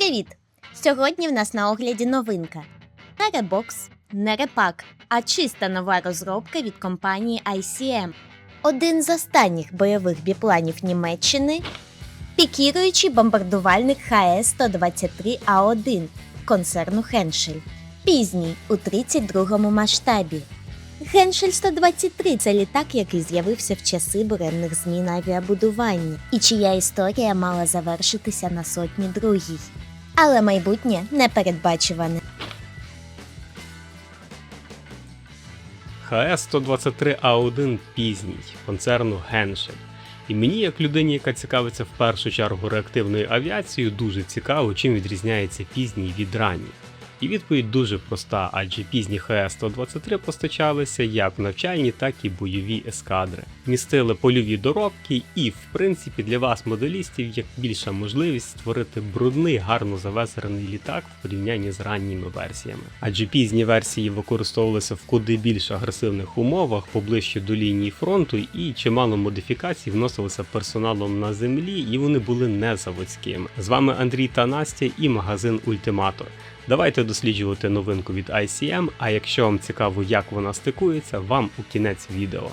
Привіт! Сьогодні в нас на огляді новинка. Не ребокс, не репак, а чиста нова розробка від компанії ICM. Один з останніх бойових біпланів Німеччини пікіруючий бомбардувальник ХС-123А1 концерну Хеншель. Пізній у 32-му масштабі. Геншель 123 це літак, який з'явився в часи буремних змін авіабудування, і чия історія мала завершитися на сотні другій. Але майбутнє непередбачуване. ХС-123А1 пізній концерну Геншель. І мені, як людині, яка цікавиться в першу чергу реактивною авіацією, дуже цікаво, чим відрізняється пізній від ранній. І відповідь дуже проста, адже пізні ХС-123 постачалися як навчальні, так і бойові ескадри, містили польові доробки, і, в принципі, для вас, моделістів, є більша можливість створити брудний, гарно завезений літак в порівнянні з ранніми версіями. Адже пізні версії використовувалися в куди більш агресивних умовах, поближче до лінії фронту, і чимало модифікацій вносилися персоналом на землі, і вони були не заводськими. З вами Андрій та Настя і магазин Ультиматор. Давайте досліджувати новинку від ICM, а якщо вам цікаво, як вона стикується, вам у кінець відео.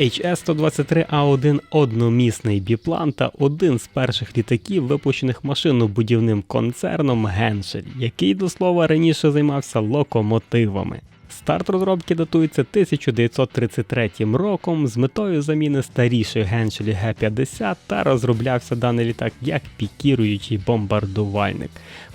HS-123A1 одномісний біплан та один з перших літаків, випущених машинобудівним концерном Геншель, який до слова раніше займався локомотивами. Старт розробки датується 1933 роком з метою заміни старіших Геншелі Г-50 та розроблявся даний літак як пікіруючий бомбардувальник.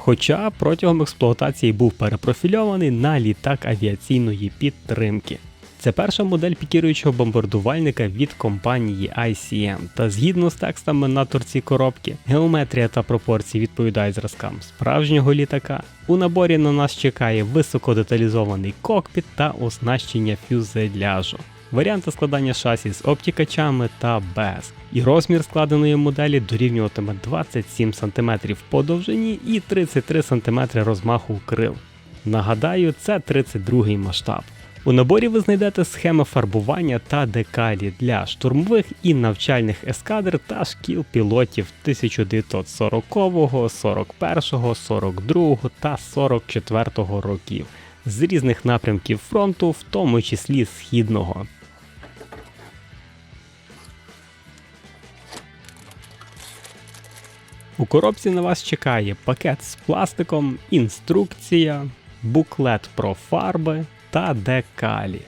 Хоча протягом експлуатації був перепрофільований на літак авіаційної підтримки. Це перша модель пікіруючого бомбардувальника від компанії ICM, та згідно з текстами на торці коробки, геометрія та пропорції відповідають зразкам справжнього літака. У наборі на нас чекає високодеталізований кокпіт та оснащення фюзеляжу. Варіанти складання шасі з обтікачами та без. І розмір складеної моделі дорівнюватиме 27 см по довжині і 33 см розмаху крил. Нагадаю, це 32-й масштаб. У наборі ви знайдете схеми фарбування та декалі для штурмових і навчальних ескадр та шкіл пілотів 1940, 41, 42 та 44 років з різних напрямків фронту, в тому числі східного. У коробці на вас чекає пакет з пластиком, інструкція, буклет про фарби та декалі.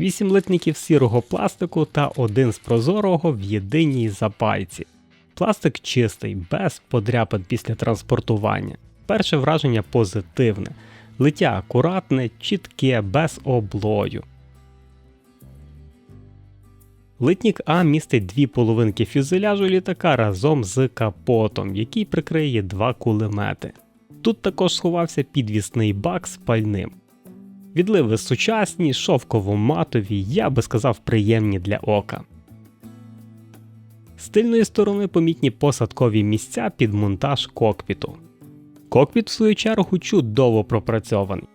Вісім литників сірого пластику та один з прозорого в єдиній запайці. Пластик чистий, без подряпин після транспортування. Перше враження позитивне. Лиття акуратне, чітке, без облою. Литнік А містить дві половинки фюзеляжу літака разом з капотом, який прикриє два кулемети. Тут також сховався підвісний бак з пальним. Відливи сучасні, шовково-матові, я би сказав, приємні для ока. З тильної сторони помітні посадкові місця під монтаж кокпіту. Кокпіт, в свою чергу, чудово пропрацьований.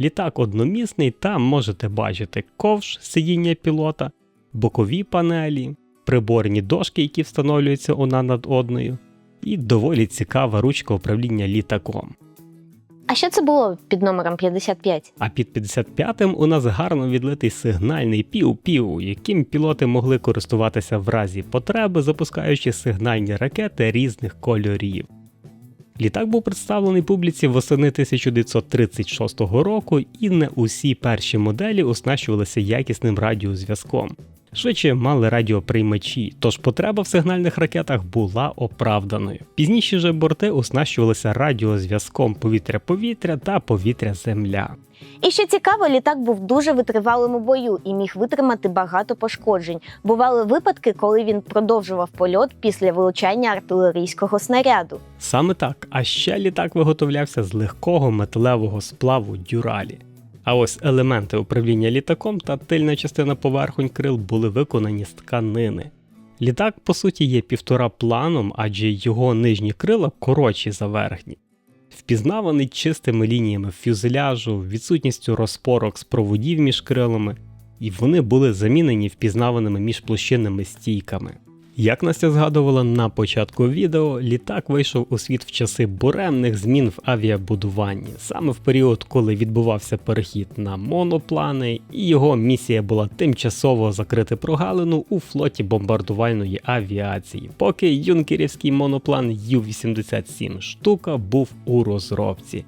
Літак одномісний, там можете бачити ковш сидіння пілота, бокові панелі, приборні дошки, які встановлюються одна над одною, і доволі цікава ручка управління літаком. А що це було під номером 55? А під 55-м у нас гарно відлитий сигнальний пів-пів, яким пілоти могли користуватися в разі потреби, запускаючи сигнальні ракети різних кольорів. Літак був представлений публіці восени 1936 року, і не усі перші моделі оснащувалися якісним радіозв'язком. Швидше мали радіоприймачі, тож потреба в сигнальних ракетах була оправданою. Пізніше же борти оснащувалися радіозв'язком повітря-повітря та повітря-земля. І що цікаво, літак був дуже витривалим у бою і міг витримати багато пошкоджень. Бували випадки, коли він продовжував польот після вилучання артилерійського снаряду. Саме так, а ще літак виготовлявся з легкого металевого сплаву дюралі. А ось елементи управління літаком та тильна частина поверхонь крил були виконані з тканини. Літак, по суті, є півтора планом, адже його нижні крила коротші за верхні. Впізнаваний чистими лініями фюзеляжу, відсутністю розпорок з проводів між крилами, і вони були замінені впізнаваними міжплощинними стійками. Як Настя згадувала на початку відео, літак вийшов у світ в часи буремних змін в авіабудуванні, саме в період, коли відбувався перехід на моноплани, і його місія була тимчасово закрити прогалину у флоті бомбардувальної авіації, поки юнкерівський моноплан Ю-87 штука був у розробці.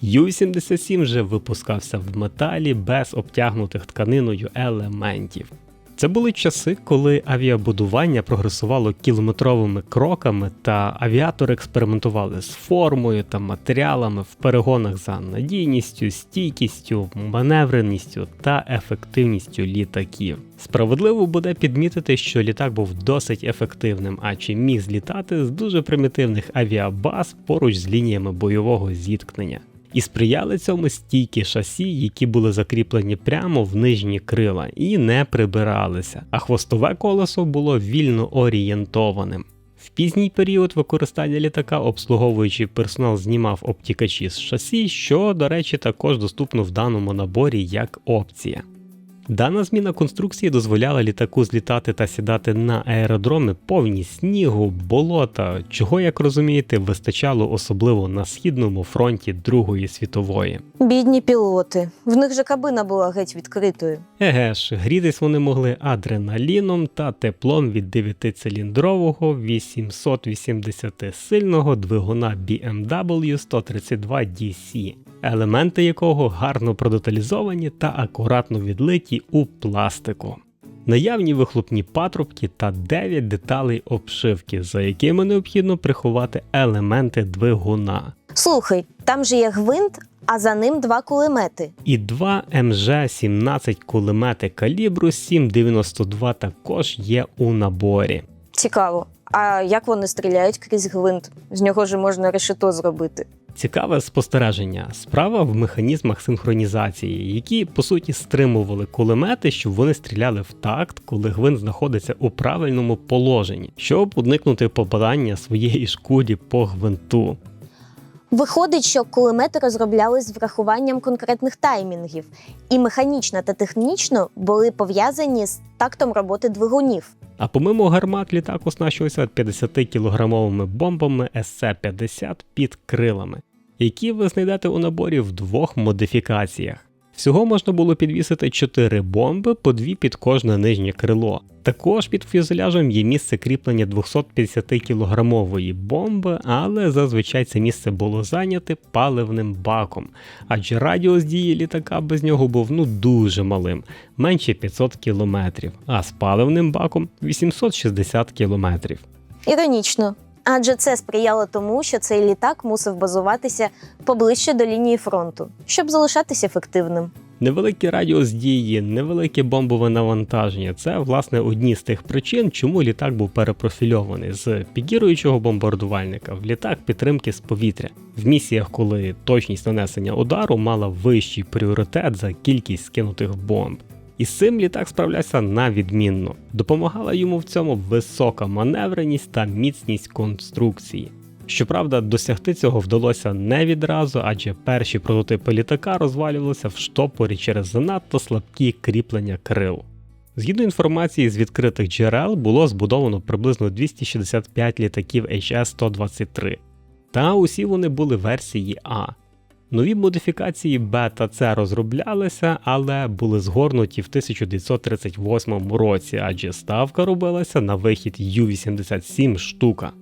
Ю-87 вже випускався в металі без обтягнутих тканиною елементів. Це були часи, коли авіабудування прогресувало кілометровими кроками, та авіатори експериментували з формою та матеріалами в перегонах за надійністю, стійкістю, маневреністю та ефективністю літаків. Справедливо буде підмітити, що літак був досить ефективним, а чи міг злітати з дуже примітивних авіабаз поруч з лініями бойового зіткнення. І сприяли цьому стійкі шасі, які були закріплені прямо в нижні крила і не прибиралися, а хвостове колесо було вільно орієнтованим. В пізній період використання літака обслуговуючий персонал знімав обтікачі з шасі, що, до речі, також доступно в даному наборі як опція. Дана зміна конструкції дозволяла літаку злітати та сідати на аеродроми повні снігу, болота, чого, як розумієте, вистачало особливо на східному фронті Другої світової. Бідні пілоти. В них же кабина була геть відкритою. Еге ж, грітись вони могли адреналіном та теплом від 9-циліндрового 880-сильного двигуна BMW 132 DC, елементи якого гарно продеталізовані та акуратно відлиті у пластику. Наявні вихлопні патрубки та 9 деталей обшивки, за якими необхідно приховати елементи двигуна. Слухай, там же є гвинт, а за ним два кулемети. І два МЖ-17 кулемети калібру 7,92 також є у наборі. Цікаво. А як вони стріляють крізь гвинт? З нього ж можна решето зробити. Цікаве спостереження. Справа в механізмах синхронізації, які по суті стримували кулемети, щоб вони стріляли в такт, коли гвинт знаходиться у правильному положенні, щоб уникнути попадання своєї шкуді по гвинту. Виходить, що кулемети розроблялись з врахуванням конкретних таймінгів, і механічно та технічно були пов'язані з тактом роботи двигунів. А помимо гармат літак оснащувався 50-кілограмовими бомбами СЦ-50 під крилами, які ви знайдете у наборі в двох модифікаціях. Всього можна було підвісити 4 бомби, по дві під кожне нижнє крило. Також під фюзеляжем є місце кріплення 250-кілограмової бомби, але зазвичай це місце було зайняте паливним баком, адже радіус дії літака без нього був ну дуже малим, менше 500 кілометрів, а з паливним баком 860 кілометрів. Іронічно. Адже це сприяло тому, що цей літак мусив базуватися поближче до лінії фронту, щоб залишатися ефективним. Невеликий радіус дії, невелике бомбове навантаження це власне одні з тих причин, чому літак був перепрофільований з пікіруючого бомбардувальника в літак підтримки з повітря в місіях, коли точність нанесення удару мала вищий пріоритет за кількість скинутих бомб. І з цим літак справлявся на відмінно. Допомагала йому в цьому висока маневреність та міцність конструкції. Щоправда, досягти цього вдалося не відразу, адже перші прототипи літака розвалювалися в штопорі через занадто слабкі кріплення крил. Згідно інформації з відкритих джерел, було збудовано приблизно 265 літаків HS-123, та усі вони були версії А. Нові модифікації Б та С розроблялися, але були згорнуті в 1938 році, адже ставка робилася на вихід Ю-87 штука.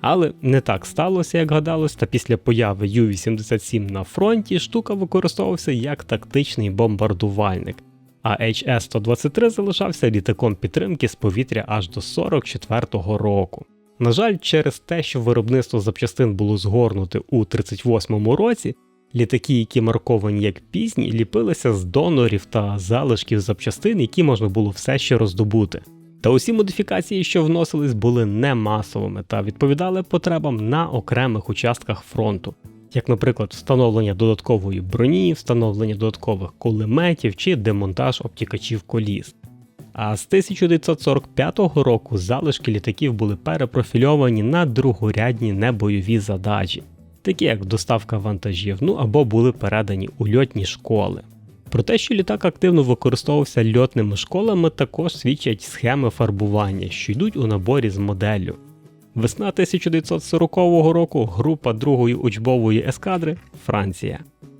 Але не так сталося, як гадалось, та після появи Ю-87 на фронті штука використовувався як тактичний бомбардувальник, а HS-123 залишався літаком підтримки з повітря аж до 44-го року. На жаль, через те, що виробництво запчастин було згорнуте у 38-му році, літаки, які марковані як пізні, ліпилися з донорів та залишків запчастин, які можна було все ще роздобути. Та усі модифікації, що вносились, були не масовими та відповідали потребам на окремих участках фронту, як, наприклад, встановлення додаткової броні, встановлення додаткових кулеметів чи демонтаж обтікачів коліс. А з 1945 року залишки літаків були перепрофільовані на другорядні небойові задачі, такі як доставка вантажів, ну або були передані у льотні школи. Про те, що літак активно використовувався льотними школами, також свідчать схеми фарбування, що йдуть у наборі з моделлю. Весна 1940 року група другої учбової ескадри Франція.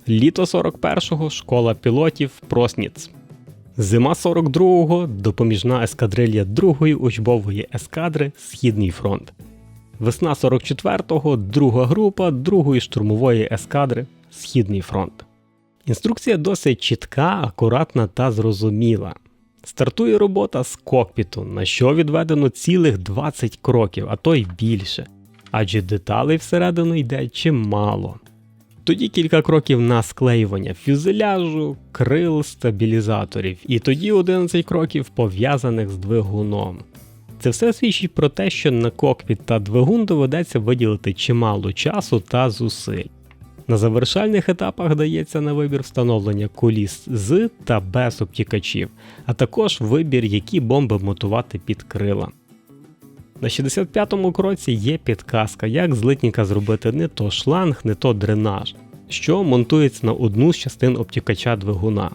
Літо 41-го школа пілотів Просніц. Зима 42-го допоміжна ескадрилья другої учбової ескадри Східний фронт. Весна 44-го друга група другої штурмової ескадри Східний фронт. Інструкція досить чітка, акуратна та зрозуміла. Стартує робота з кокпіту, на що відведено цілих 20 кроків, а то й більше, адже деталей всередину йде чимало. Тоді кілька кроків на склеювання фюзеляжу, крил, стабілізаторів, і тоді 11 кроків пов'язаних з двигуном. Це все свідчить про те, що на кокпіт та двигун доведеться виділити чимало часу та зусиль. На завершальних етапах дається на вибір встановлення куліс з та без обтікачів, а також вибір, які бомби монтувати під крила. На 65-му кроці є підказка, як з литніка зробити не то шланг, не то дренаж, що монтується на одну з частин обтікача двигуна.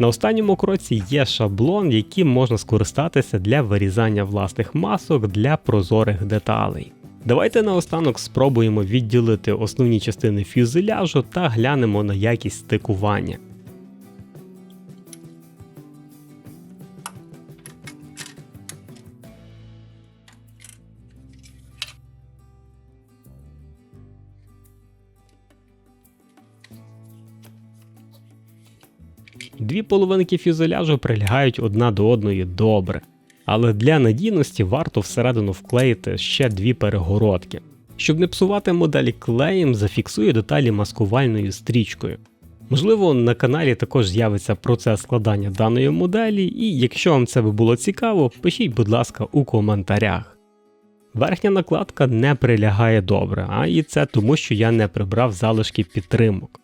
На останньому кроці є шаблон, яким можна скористатися для вирізання власних масок для прозорих деталей. Давайте наостанок спробуємо відділити основні частини фюзеляжу та глянемо на якість стикування. Дві половинки фюзеляжу прилягають одна до одної добре, але для надійності варто всередину вклеїти ще дві перегородки. Щоб не псувати модель клеєм, зафіксую деталі маскувальною стрічкою. Можливо, на каналі також з'явиться процес складання даної моделі, і якщо вам це би було цікаво, пишіть, будь ласка, у коментарях. Верхня накладка не прилягає добре, а і це тому, що я не прибрав залишки підтримок.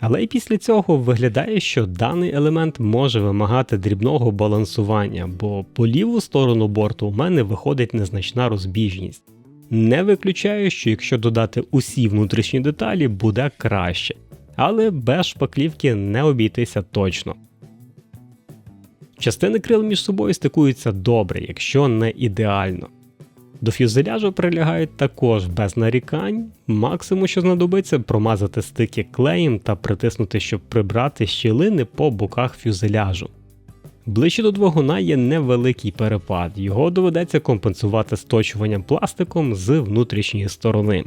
Але і після цього виглядає, що даний елемент може вимагати дрібного балансування, бо по ліву сторону борту у мене виходить незначна розбіжність. Не виключаю, що якщо додати усі внутрішні деталі, буде краще, але без шпаклівки не обійтися точно. Частини крил між собою стикуються добре, якщо не ідеально. До фюзеляжу прилягають також без нарікань. Максимум, що знадобиться, промазати стики клеєм та притиснути, щоб прибрати щілини по боках фюзеляжу. Ближче до двигуна є невеликий перепад, його доведеться компенсувати сточуванням пластиком з внутрішньої сторони.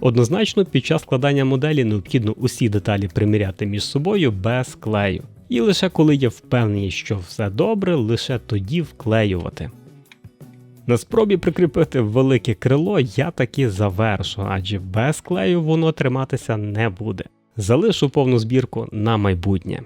Однозначно, під час складання моделі необхідно усі деталі приміряти між собою без клею. І лише коли є впевненість, що все добре, лише тоді вклеювати. На спробі прикріпити велике крило я таки завершу, адже без клею воно триматися не буде. Залишу повну збірку на майбутнє.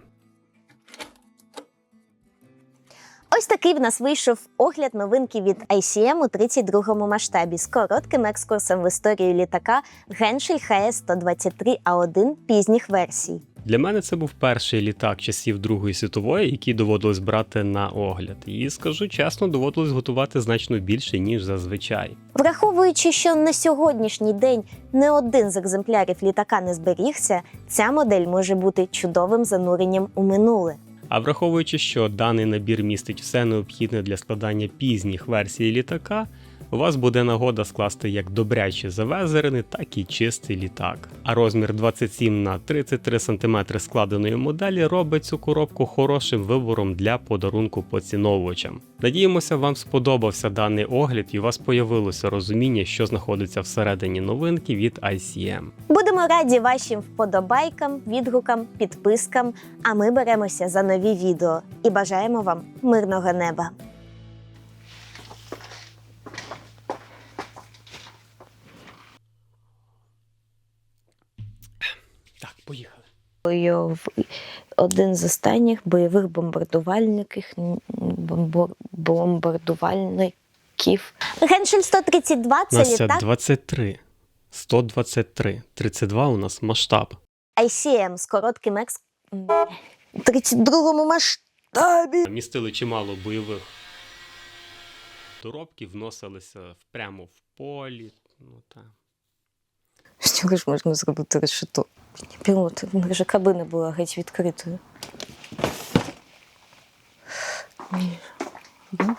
Ось такий в нас вийшов огляд новинки від ICM у 32-му масштабі з коротким екскурсом в історію літака Геншель ХС-123А1 пізніх версій. Для мене це був перший літак часів Другої світової, який доводилось брати на огляд. І скажу чесно, доводилось готувати значно більше, ніж зазвичай. Враховуючи, що на сьогоднішній день не один з екземплярів літака не зберігся, ця модель може бути чудовим зануренням у минуле. А враховуючи, що даний набір містить все необхідне для складання пізніх версій літака, у вас буде нагода скласти як добряче завезерений, так і чистий літак. А розмір 27 на 33 см складеної моделі робить цю коробку хорошим вибором для подарунку поціновувачам. Надіємося, вам сподобався даний огляд і у вас появилося розуміння, що знаходиться всередині новинки від ICM. Будемо раді вашим вподобайкам, відгукам, підпискам. А ми беремося за нові відео і бажаємо вам мирного неба. Один з останніх бойових бомбардувальників бомбардувальників. Геншель 132 це Настя, літак 23. 123. 32 у нас масштаб. ICM з коротким екс... 32-му масштабі. Містили чимало бойових доробків, вносилися прямо в полі. Ну, та. З ж можна зробити решето. Пілот, вже кабина була геть відкритою. Ні. Ну,